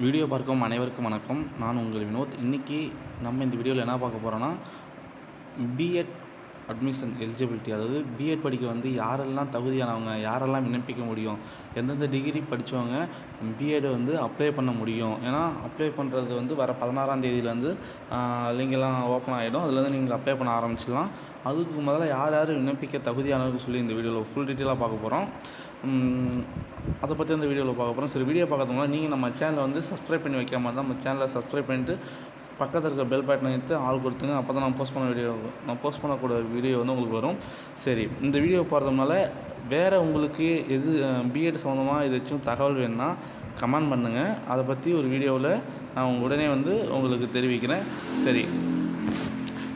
Video பார்க்கும் அனைவருக்கும் வணக்கம். நான் உங்கள் வினோத். இன்றைக்கி நம்ம இந்த வீடியோவில் என்ன பார்க்க போகிறோன்னா பிஎட் அட்மிஷன் எலிஜிபிலிட்டி அதாவது பிஎட் படிக்க வந்து யாரெல்லாம் தகுதியானவங்க யாரெல்லாம் விண்ணப்பிக்க முடியும் எந்தெந்த டிகிரி படித்தவங்க பிஎட் வந்து அப்ளை பண்ண முடியும். ஏன்னா அப்ளை பண்ணுறது வந்து வர பதினாறாம் தேதியிலேருந்து லிங்கெல்லாம் ஓப்பன் ஆகிடும் அதுலேருந்து நீங்கள் அப்ளை பண்ண ஆரம்பிச்சிடலாம். அதுக்கு முதல்ல யார் யார் விண்ணப்பிக்க தகுதியானவர்கள் சொல்லி இந்த வீடியோவில் ஃபுல் டீட்டெயிலாக பார்க்க போகிறோம் அதை பற்றி அந்த வீடியோவில் பார்க்க போகிறோம் சரி வீடியோ பார்க்கறதுனால நீங்கள் நம்ம சேனலை வந்து சப்ஸ்கிரைப் பண்ணி வைக்காமல் தான் நம்ம சேனலை சப்ஸ்கிரைப் பண்ணிட்டு பக்கத்தில் இருக்க பெல் பட்டனை எடுத்து ஆள் கொடுத்துங்க. அப்போ தான் நான் போஸ்ட் பண்ண வீடியோ நான் போஸ்ட் பண்ணக்கூடிய வீடியோ வந்து உங்களுக்கு வரும். சரி இந்த வீடியோ போகிறதுனால வேறு உங்களுக்கு எது பிஎட் சம்மந்தமாக எதாச்சும் தகவல் வேணும்னா கமெண்ட் பண்ணுங்கள் அதை பற்றி ஒரு வீடியோவில் நான் உடனே வந்து உங்களுக்கு தெரிவிக்கிறேன். சரி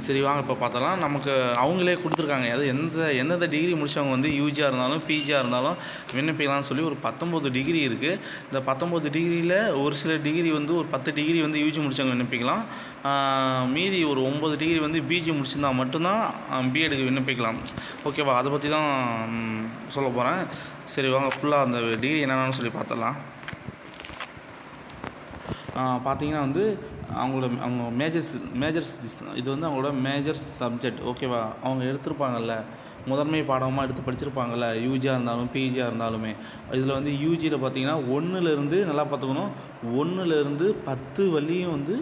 சரி வாங்க இப்போ பார்த்தலாம் நமக்கு அவங்களே கொடுத்துருக்காங்க. அது எந்த எந்தெந்த டிகிரி முடித்தவங்க வந்து யூஜியாக இருந்தாலும் பிஜியாக இருந்தாலும் விண்ணப்பிக்கலாம்னு சொல்லி ஒரு பத்தொம்போது டிகிரி இருக்குது இந்த பத்தொம்போது டிகிரியில் ஒரு சில டிகிரி வந்து ஒரு பத்து டிகிரி வந்து யூஜி முடித்தவங்க விண்ணப்பிக்கலாம். மீதி ஒரு ஒம்பது டிகிரி வந்து பிஜி முடிச்சிருந்தா மட்டும்தான் பிஎடுக்கு விண்ணப்பிக்கலாம். ஓகேவா அதை பற்றி தான் சொல்ல போகிறேன் சரி வாங்க ஃபுல்லாக அந்த டிகிரி என்னென்னு சொல்லி பார்த்தலாம் பார்த்தீங்கன்னா வந்து அவங்களோட அவங்க மேஜர்ஸ் மேஜர்ஸ் இது வந்து அவங்களோட மேஜர் சப்ஜெக்ட் ஓகேவா அவங்க எடுத்திருப்பாங்கல்ல. முதன்மை பாடமாக எடுத்து படிச்சிருப்பாங்கல்ல. யூஜியாக இருந்தாலும் பிஜியாக இருந்தாலுமே. இதில் வந்து யூஜியில் பார்த்தீங்கன்னா ஒன்றுலேருந்து நல்லா பார்த்துக்கணும் ஒன்றுலேருந்து பத்து வழியும் வந்து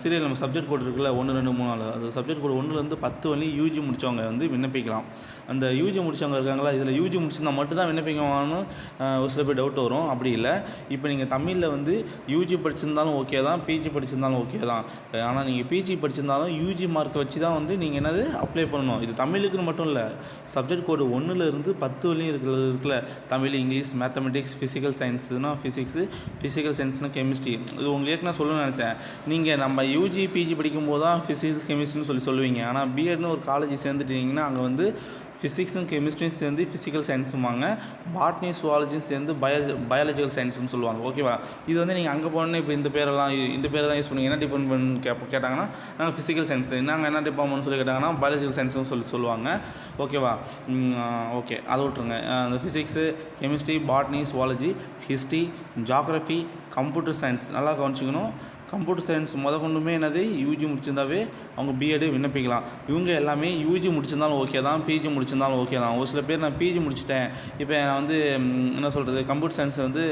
சீரியல் நம்ம சப்ஜெக்ட் கோட் இருக்குல்ல ஒன்று ரெண்டு மூணு நாலு. அது சப்ஜெக்ட் கோட் ஒன்றுலேருந்து பத்து வழியும் யூஜி முடித்தவங்க வந்து விண்ணப்பிக்கலாம். அந்த யூஜி முடித்தவங்க இருக்காங்களா இதில் யூஜி முடிச்சிருந்தா மட்டும்தான் விண்ணப்பிக்கணும்னு ஒரு சில பேர் டவுட் வரும். அப்படி இல்லை. இப்போ நீங்கள் தமிழில் வந்து யூஜி படிச்சிருந்தாலும் ஓகே தான் பிஜி படிச்சிருந்தாலும் ஓகே தான். ஆனால் நீங்கள் பிஜி படிச்சிருந்தாலும் யூஜி மார்க்கை வச்சு தான் வந்து நீங்கள் என்னது அப்ளை பண்ணணும். இது தமிழுக்குன்னு மட்டும் இல்லை. சப்ஜெக்ட் கோடு ஒன்றுலேருந்து பத்து வரையும் இருக்கிற இருக்குல்ல. தமிழ் இங்கிலீஷ் மேத்தமெட்டிக்ஸ் ஃபிசிக்கல் சயின்ஸுனா ஃபிசிக்ஸு ஃபிசிக்கல் சயின்ஸ்னா கெமிஸ்ட்ரி இது உங்களுக்கு நான் சொல்லணும்னு நினச்சேன். நீங்கள் நம்ம யூஜி பிஜி படிக்கும்போது தான் ஃபிசிக்ஸ் கெமிஸ்ட்ரின்னு சொல்லி சொல்லுவீங்க. ஆனால் பிஎட்னு ஒரு காலேஜ் சேர்ந்துட்டீங்கன்னா அங்கே வந்து ஃபிசிக்ஸும் கெமிஸ்ட்ரியும் சேர்ந்து ஃபிசிக்கல் சயின்ஸுமாங்க பாட்னி சுவாலஜியும் சேர்ந்து பயாலஜி பயாலஜிக்கல் சயின்ஸ்னு சொல்லுவாங்க. ஓகேவா இது வந்து நீங்கள் அங்கே போனோன்னே இப்போ இந்த பேரெல்லாம் இந்த பேர் தான் யூஸ் பண்ணுவீங்க என்ன டிபார்ட்மெண்ட் கேப் கேட்டாங்கன்னா நாங்கள் ஃபிசிக்கல் சயின்ஸ் நாங்கள் என்ன டிபார்ட்மெண்ட் சொல்லி கேட்டாங்கன்னா பயாலஜிக்கல் சயின்ஸ்னு சொல்லி சொல்லுவாங்க. ஓகேவா ஓகே அதை விட்ருங்க அந்த physics chemistry botany zoology history geography computer science நல்லா கவனிச்சிக்கணும். கம்ப்யூட்டர் சயின்ஸ் முத கொண்டுமே என்னது யூஜி முடிச்சிருந்தாவே அவங்க பிஎட் விண்ணப்பிக்கலாம். இவங்க எல்லாமே யூஜி முடிச்சிருந்தாலும் ஓகே தான் பிஜி முடிச்சிருந்தாலும் ஓகே தான். ஒரு சில பேர் நான் பிஜி முடிச்சிட்டேன். இப்போ நான் வந்து என்ன சொல்கிறது கம்ப்யூட்டர் சயின்ஸ் வந்து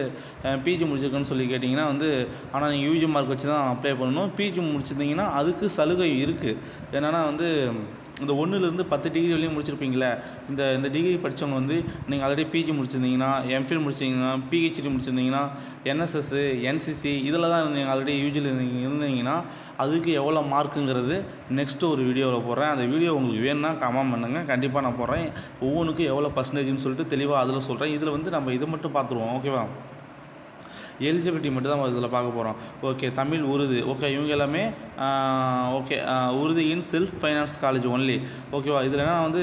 பிஜி முடிச்சிருக்கேன்னு சொல்லி கேட்டிங்கன்னா வந்து ஆனால் நீங்கள் யூஜி மார்க் வச்சு தான் அப்ளை பண்ணணும். பிஜி முடிச்சிருந்தீங்கன்னா அதுக்கு சலுகை இருக்குது என்னென்னா வந்து இந்த ஒன்றுலேருந்து பத்து டிகிரி வரையும் முடிச்சிருப்பீங்களே இந்த இந்த டிகிரி படித்தவங்க வந்து நீங்கள் ஆல்ரெடி பிஜி முடிச்சிருந்தீங்கன்னா எம்ஃபில் முடிச்சிருந்தீங்கன்னா பிஹெச்டி முடிச்சிருந்தீங்கன்னா என்எஸ்எஸ்ஸு என்சிசி இதில் தான் நீங்கள் ஆல்ரெடி யூஜியில் இருந்தீங்கன்னா அதுக்கு எவ்வளோ மார்க்குங்கிறது நெக்ஸ்ட்டு ஒரு வீடியோவில் போடுறேன். அந்த வீடியோ உங்களுக்கு வேணும்னா கமெண்ட் பண்ணுங்கள் கண்டிப்பாக நான் போடுறேன். ஒவ்வொன்றுக்கும் எவ்வளோ பர்சன்டேஜ்னு சொல்லிட்டு தெளிவாக அதில் சொல்கிறேன் இதில் வந்து நம்ம இதை மட்டும் பார்த்துருவோம். ஓகேவா எலிஜிபிலிட்டி மட்டும் தான் இதில் பார்க்க போகிறோம் ஓகே தமிழ் உருது. ஓகே இவங்க எல்லாமே okay Urdu in self finance college only. ஓகேவா? இதில் என்ன வந்து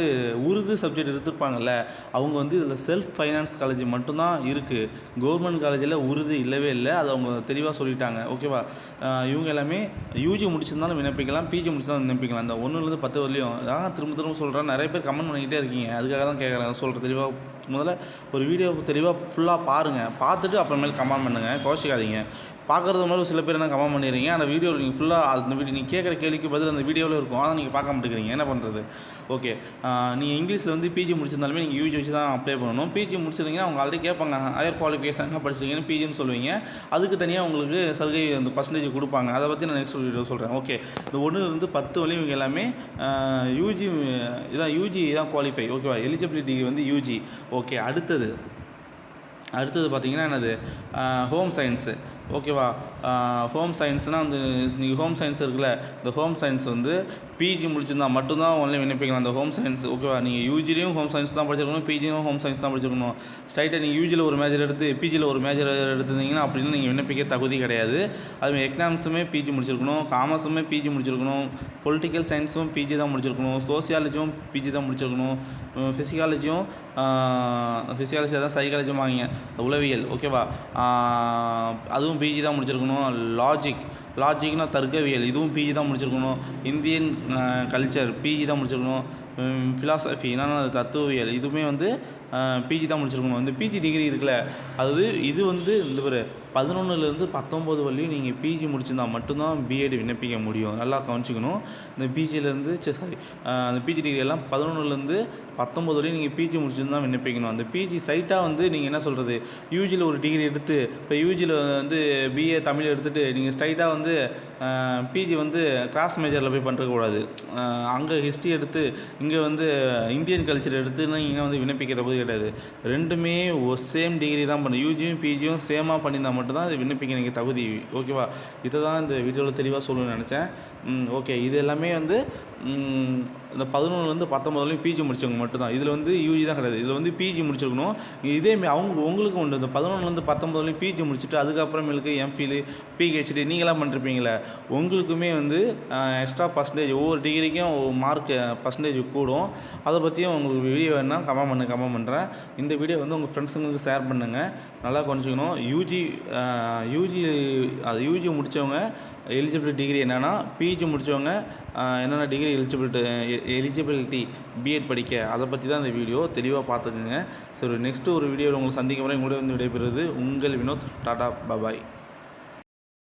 உருது சப்ஜெக்ட் எடுத்திருப்பாங்கல்ல அவங்க வந்து இதில் செல்ஃப் ஃபைனான்ஸ் காலேஜ் மட்டும்தான் இருக்குது கவர்மெண்ட் காலேஜில் உருது இல்லவே இல்லை. அது அவங்க தெளிவாக சொல்லிட்டாங்க. ஓகேவா? இவங்க எல்லாமே யூஜி முடிச்சிருந்தாலும் விண்ணப்பிக்கலாம் பிஜி முடிச்சிருந்தாலும் விண்ணப்பிக்கலாம். இந்த ஒன்றுலேருந்து பத்து வரலையும். அதான் திரும்ப திரும்ப சொல்கிறேன் நிறைய பேர் கமெண்ட் பண்ணிக்கிட்டே இருக்கீங்க. அதுக்காக தான் கேட்குறேன் சொல்கிற தெளிவாக முதல்ல ஒரு வீடியோ தெளிவாக ஃபுல்லாக பாருங்கள் பார்த்துட்டு அப்புறமேல் கமெண்ட் பண்ணுங்கள் கோச்சிக்காதீங்க பார்க்குறது மாதிரி சில பேர் என்ன கமெண்ட் பண்ணிடுறீங்க அந்த வீடியோவில் நீங்கள் ஃபுல்லாக அந்த வீடியோ நீங்கள் கேட்குற கேள்விக்கு பதில் அந்த வீடியோவில் இருக்கும். ஆனால் நீங்கள் பார்க்க மாட்டேங்கிறீங்க. என்ன பண்ணுறது ஓகே நீங்கள் இங்கிலீஷில் வந்து பிஜி முடிச்சிருந்தாலுமே நீங்கள் யூஜி வச்சு தான் அப்ளை பண்ணணும். பிஜி முடிச்சிருந்தீங்கன்னா அவங்க ஆல்ரெடி கேட்பாங்க. ஹையர் குவாலிஃபிகேஷன் என்ன படிச்சிருக்கீங்கன்னு பிஜின்னு சொல்லுவீங்க. அதுக்கு தனியாக உங்களுக்கு சலுகை அந்த பர்சன்டேஜ் கொடுப்பாங்க. அதை பற்றி நான் நெக்ஸ்ட் வீடியோ சொல்கிறேன் ஓகே இந்த ஒன்றுலேருந்து பத்து வரையும் இவங்க எல்லாமே யூஜி இதான் யூஜி தான் குவாலிஃபை ஓகேவா எலிஜிபிலிட்டி வந்து யூஜி ஓகே அடுத்தது. அடுத்தது பார்த்தீங்கன்னா என்னது? ஹோம் சயின்ஸு ஓகேவா? ஹோம் சயின்ஸ்னால் வந்து நீங்கள் ஹோம் சயின்ஸ் இருக்குல்ல இந்த ஹோம் சயின்ஸ் வந்து பிஜி முடிச்சிருந்தா மட்டும்தான் ஒன்லி விண்ணப்பிக்கலாம். அந்த ஹோம் சயின்ஸ் ஓகேவா? நீங்கள் யூஜிலையும் ஹோம் சயின்ஸ் தான் படிச்சிருக்கணும் பிஜியும் ஹோம் சயின்ஸ் தான் படிச்சிருக்கணும். ஸ்ட்ரைட்டாக நீங்கள் யூஜியில் ஒரு மேஜர் எடுத்து பிஜியில் ஒரு மேஜர் எடுத்துருந்தீங்கன்னா அப்படின்னு நீங்கள் விண்ணப்பிக்க தகுதி கிடையாது. அதுமாதிரி எக்கனாமிக்ஸுமே பிஜி முடிச்சிருக்கணும் காமர்ஸுமே பிஜி முடிச்சிருக்கணும் பொலிட்டிக்கல் சயின்ஸும் பிஜி தான் முடிச்சிருக்கணும் சோசியாலஜியும் பிஜி தான் முடிச்சிருக்கணும். ஃபிசிக்காலஜியும் ஃபிசியாலஜி தான் சைக்காலஜியும் வாங்கிங்க. உளவியல் ஓகேவா? அதுவும் அதுவும் பிஜி தான் முடிச்சிருக்கணும். லாஜிக் லாஜிக்னா தர்க்கவியல். இதுவும் பிஜி தான் முடிச்சிருக்கணும். இந்தியன் கல்ச்சர் பிஜி தான் முடிச்சிருக்கணும். ஃபிலாசபி என்னென்னா தத்துவவியல். இதுவுமே வந்து பிஜி தான் முடிச்சிருக்கணும். இந்த பிஜி டிகிரி இருக்குல்ல அது இது வந்து இந்த ஒரு பதினொன்றுலேருந்து பத்தொம்போது வரையும் நீங்கள் பிஜி முடிச்சிருந்தா மட்டும்தான் பிஎட் விண்ணப்பிக்க முடியும். நல்லா கவனிச்சிக்கணும். இந்த பிஜிலேருந்து சாரி அந்த பிஜி டிகிரி எல்லாம் பதினொன்றுலேருந்து பத்தொம்பது வரையும் நீங்கள் பிஜி முடிச்சிருந்தா விண்ணப்பிக்கணும். அந்த பிஜி சைட்டாக வந்து நீங்கள் என்ன சொல்கிறது யூஜியில் ஒரு டிகிரி எடுத்து இப்போ யூஜியில் வந்து பிஏ தமிழ் எடுத்துகிட்டு நீங்கள் ஸ்ட்ரைட்டாக வந்து பிஜி வந்து கிராஸ் மேஜரில் போய் பண்ணுறக்கூடாது அங்கே ஹிஸ்ட்ரி எடுத்து இங்கே வந்து இந்தியன் கல்ச்சர் எடுத்து நீங்கள் வந்து விண்ணப்பிக்கிற போது கிடையாது. ரெண்டுமே ஒரு சேம் டிகிரி தான் பண்ணணும். யூஜியும் பிஜியும் சேமாக பண்ணியிருந்தால் மட்டும்தான் இது விண்ணப்பிக்க நீங்கள் தகுதி. ஓகேவா இதை தான் இந்த வீடியோவில் தெளிவாக சொல்லணும்னு நினச்சேன். ஓகே இது எல்லாமே வந்து இந்த பதினொன்றுலேருந்து பத்தொம்பதுலேயும் பிஜி முடிச்சவங்க மட்டும்தான். இதில் வந்து யூஜி தான் கிடையாது. இதில் வந்து பிஜி முடிச்சிருக்கணும். இதே அவங்க உங்களுக்கு உண்டு. இந்த பதினொன்றுலேருந்து பத்தொம்பதுலேயும் பிஜி முடிச்சுட்டு அதுக்கப்புறமேலுக்கு எம்ஃபிலு பிஹெச்டி நீங்களாம் பண்ணிருப்பீங்களே உங்களுக்குமே வந்து எக்ஸ்ட்ரா பர்சன்டேஜ் ஒவ்வொரு டிகிரிக்கும் மார்க் பர்சன்டேஜ் கூடும். அதை பற்றியும் உங்களுக்கு வீடியோ வேணால் கமெண்ட் பண்ணு கமெண்ட் பண்ணுறேன் இந்த வீடியோ வந்து உங்கள் ஃப்ரெண்ட்ஸுங்களுக்கு ஷேர் பண்ணுங்கள் நல்லா கொஞ்சிக்கணும் யூஜி யூஜி அது யூஜி முடித்தவங்க எலிஜிபிலிட்டி டிகிரி என்னென்னா பிஜி முடித்தவங்க என்னென்ன டிகிரி எலிஜிபிலிட்டி எலிஜிபிலிட்டி பிஎட் படிக்க அதை பற்றி தான் இந்த வீடியோ தெளிவாக பார்த்துக்குங்க. சரி நெக்ஸ்ட்டு ஒரு வீடியோவில் உங்களை சந்திக்க வரை உங்களுடைய வந்து விடைபெறுவது உங்கள் வினோத் டாடா பபாய்